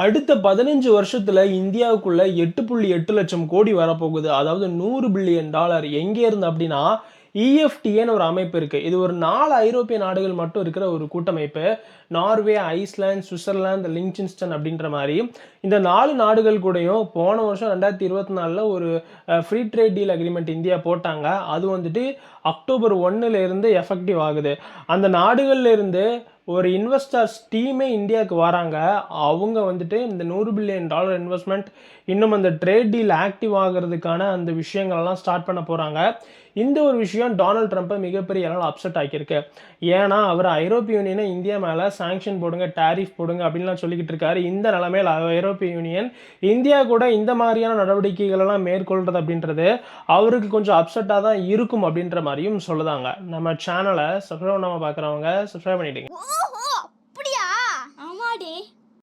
அடுத்த பதினஞ்சு வருஷத்தில் இந்தியாவுக்குள்ள எட்டு புள்ளி எட்டு லட்சம் கோடி வரப்போகுது. அதாவது நூறு பில்லியன் டாலர். எங்கே இருந்து அப்படின்னா இஎஃப்டிஏன்னு ஒரு அமைப்பு இருக்குது இது ஒரு நாலு ஐரோப்பிய நாடுகள் மட்டும் இருக்கிற ஒரு கூட்டமைப்பு. நார்வே ஐஸ்லாந்து சுவிட்சர்லாந்து லிங்க்சின்ஸ்டன் அப்படின்ற மாதிரி. இந்த நாலு நாடுகள் கூடயும் போன வருஷம் ரெண்டாயிரத்தி இருபத்தி நாலில் ஒரு free trade deal agreement India போட்டாங்க. அது வந்துட்டு அக்டோபர் ஒன்றுலேருந்து எஃபெக்டிவ் ஆகுது. அந்த நாடுகள்லேருந்து இருந்து ஒரு இன்வெஸ்டர்ஸ் டீமே இந்தியாவுக்கு வராங்க அவங்க வந்துட்டு இந்த நூறு பில்லியன் டாலர் இன்வெஸ்ட்மெண்ட் இன்னும் அந்த ட்ரேட் டீல் ஆக்டிவ் ஆகிறதுக்கான அந்த விஷயங்கள்லாம் ஸ்டார்ட் பண்ண போகிறாங்க இந்த ஒரு விஷயம் டொனால்ட் ட்ரம்ப்பை மிகப்பெரிய அளவில் அப்செட் ஆக்கியிருக்கு. ஏன்னா அவர் ஐரோப்பிய யூனியனை இந்தியா மேலே சாங்ஷன் போடுங்க டேரிஃப் போடுங்க அப்படின்லாம் சொல்லிக்கிட்டு இருக்காரு. இந்த நிலைமையில் ஐரோப்பிய யூனியன் இந்தியா கூட இந்த மாதிரியான நடவடிக்கைகளெல்லாம் மேற்கொள்கிறது அப்படின்றது அவருக்கு கொஞ்சம் அப்செட்டாக தான் இருக்கும் அப்படின்ற மாதிரியும் சொல்லுதாங்க. நம்ம சேனலை சப்ஸ்கிரைப் பண்ணாமல் பார்க்குறவங்க சப்ஸ்கிரைப் பண்ணிட்டீங்க Friday.